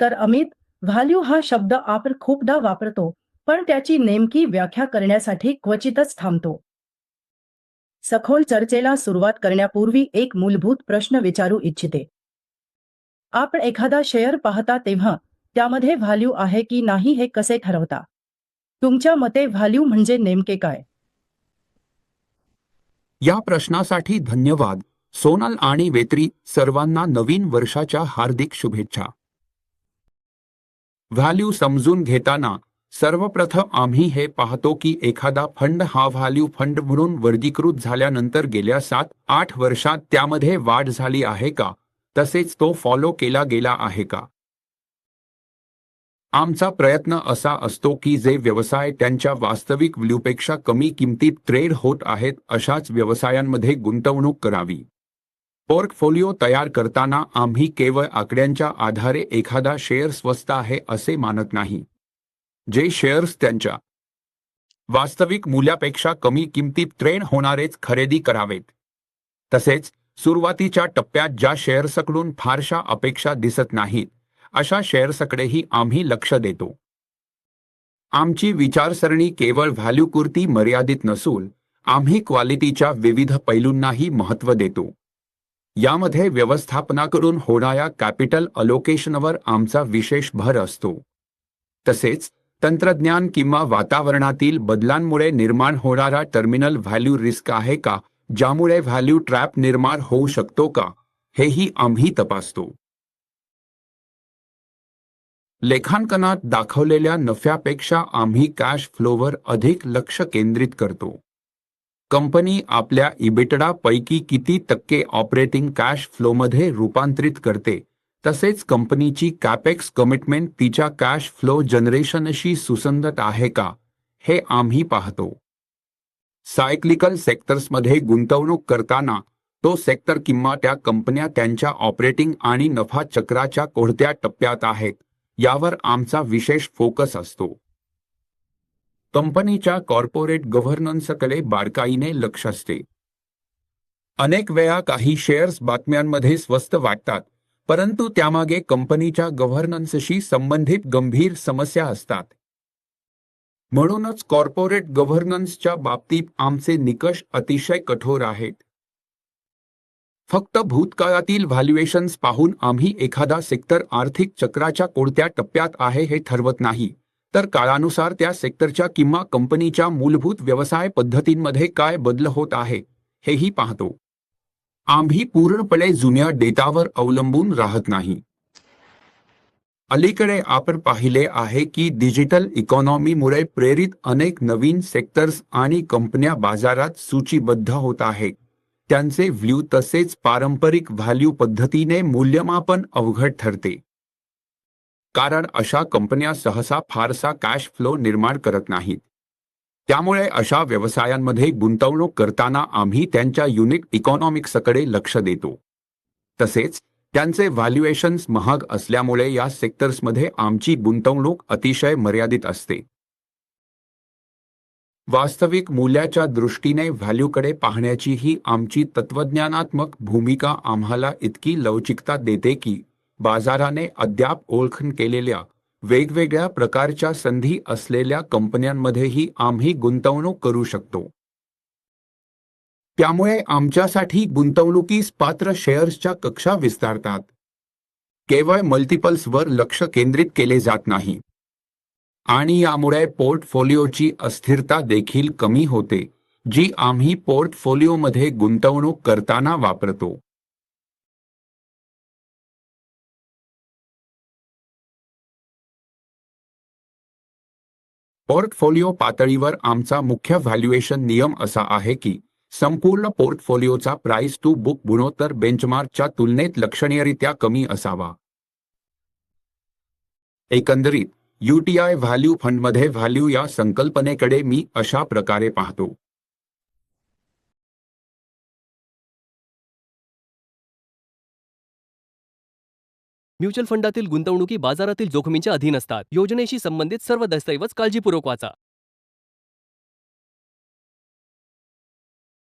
तर अमित व्हॅल्यू हा शब्द आपण खूपदा वापरतो पण त्याची नेमकी व्याख्या करण्यासाठी क्वचितच थांबतो. सखोल चर्चेला सुरुवात करण्यापूर्वी एक मूलभूत प्रश्न विचारू इच्छिते. आपण एखादा शेअर पाहता तेव्हा त्यामध्ये व्हॅल्यू आहे की नाही हे कसे ठरवता? तुमच्या मते व्हॅल्यू म्हणजे नेमके काय? या प्रश्नासाठी धन्यवाद. सोनल आणि वेत्री सर्वांना नवीन वर्षाच्या हार्दिक शुभेच्छा. व्हॅल्यू समजून घेताना सर्वप्रथम आम्ही हे पाहतो की एखादा फंड हा व्हॅल्यू फंड म्हणून वर्गीकृत झाल्यानंतर गेल्या सात आठ वर्षात त्यामध्ये वाढ झाली आहे का? तसेच तो फॉलो केला गेला आहे का? आमचा प्रयत्न असा असतो की जे व्यवसाय त्यांच्या वास्तविक व्हॅल्यूपेक्षा कमी किमतीत ट्रेड होत आहेत अशाच व्यवसायांमध्ये गुंतवणूक करावी. पोर्टफोलिओ तयार करताना आम्ही केवळ आकड्यांच्या आधारे एखादा शेअर स्वस्त आहे असे मानत नाही. जे शेअर्स त्यांच्या वास्तविक मूल्यापेक्षा कमी किमतीत ट्रेन होणारेच खरेदी करावेत. तसेच सुरुवातीच्या टप्प्यात ज्या शेअर्सकडून फारशा अपेक्षा दिसत नाहीत अशा शेअर्सकडेही आम्ही लक्ष देतो. आमची विचारसरणी केवळ व्हॅल्यूपुरती मर्यादित नसून आम्ही क्वालिटीच्या विविध पैलूंनाही महत्त्व देतो. यामध्ये व्यवस्थापनाकडून होणाऱ्या कॅपिटल अलोकेशनवर आमचा विशेष भर असतो. तसेच तंत्रज्ञान किंवा वातावरणातील बदलांमुळे निर्माण होणारा टर्मिनल व्हॅल्यू रिस्क आहे का? ज्यामुळे व्हॅल्यू ट्रॅप निर्माण होऊ शकतो का? हेही आम्ही तपासतो. लेखांकनात दाखवलेल्या नफ्यापेक्षा आम्ही कॅश फ्लोवर अधिक लक्ष केंद्रित करतो. कंपनी आपल्या इबिटडा पैकी किती टक्के ऑपरेटिंग कॅश फ्लोमध्ये रूपांतरित करते तसेच कंपनीची कॅपेक्स कमिटमेंट तिच्या कॅश फ्लो जनरेशनशी सुसंगत आहे का हे आम्ही पाहतो. सायक्लिकल सेक्टर्समध्ये गुंतवणूक करताना तो सेक्टर किंवा त्या कंपन्या त्यांच्या ऑपरेटिंग आणि नफा चक्राच्या कोणत्या टप्प्यात आहेत यावर आमचा विशेष फोकस असतो. कंपनीच्या कॉर्पोरेट गव्हर्नन्सकडे बारकाईने लक्ष असते. अनेक वेळा काही शेअर्स बातम्यांमध्ये स्वस्त वाटतात परंतु त्यामागे कंपनीच्या गव्हर्नन्सशी संबंधित गंभीर समस्या असतात. म्हणूनच कॉर्पोरेट गव्हर्नन्सच्या बाबतीत आमचे निकष अतिशय कठोर आहेत. फक्त भूतकाळातील व्हॅल्युएशन्स पाहून आम्ही एखादा सेक्टर आर्थिक चक्राच्या कोणत्या टप्प्यात आहे हे ठरवत नाही. तर काळानुसार त्या सेक्टरच्या किंवा कंपनीच्या मूलभूत व्यवसाय पद्धतींमध्ये काय बदल होत आहे हेही पाहतो. आम्ही पूर्णपणे जुन्या डेटावर अवलंबून राहत नाही. अलीकडे आपण पाहिले आहे की डिजिटल इकॉनॉमीमुळे प्रेरित अनेक नवीन सेक्टर्स आणि कंपन्या बाजारात सूचीबद्ध होत आहेत त्यांचे व्ह्यू तसेच पारंपरिक व्हॅल्यू पद्धतीने मूल्यमापन अवघड ठरते. कारण अशा कंपन्या सहसा फारसा कॅश फ्लो निर्माण करत नाहीत. त्यामुळे अशा व्यवसायांमध्ये गुंतवणूक करताना आम्ही त्यांच्या युनिक इकॉनॉमिक्सकडे लक्ष देतो. तसेच त्यांचे व्हॅल्युएशन्स महाग असल्यामुळे या सेक्टर्समध्ये आमची गुंतवणूक अतिशय मर्यादित असते. वास्तविक मूल्याच्या दृष्टीने व्हॅल्यूकडे पाहण्याची ही आमची तत्वज्ञानात्मक भूमिका आम्हाला इतकी लवचिकता देते की बाजाराने अद्याप ओळखण केलेल्या वेगवेगळ्या प्रकारच्या संधी असलेल्या कंपन्यांमध्येही आम्ही गुंतवणूक करू शकतो. त्यामुळे आमच्यासाठी गुंतवणुकीस पात्र शेअर्सच्या कक्षा विस्तारतात. केवळ मल्टिपल्सवर लक्ष केंद्रित केले जात नाही. आणि यामुळे पोर्टफोलिओची अस्थिरता देखील कमी होते जी आम्ही पोर्टफोलिओमध्ये गुंतवणूक करताना वापरतो. पोर्टफोलिओ पातळीवर आमचा मुख्य व्हॅल्युएशन नियम असा आहे की संपूर्ण पोर्टफोलिओचा प्राइस टू बुक गुणोत्तर बेंचमार्कच्या तुलनेत लक्षणीयरित्या कमी असावा. एकंदरीत यूटीआय व्हॅल्यू फंडमध्ये व्हॅल्यू या संकल्पनेकडे मी अशा प्रकारे पाहतो. म्युच्युअल फंडातील गुंतवणुकी बाजारातील जोखमींच्या अधीन असतात. योजनेशी संबंधित सर्व दस्तऐवज काळजीपूर्वक वाचा.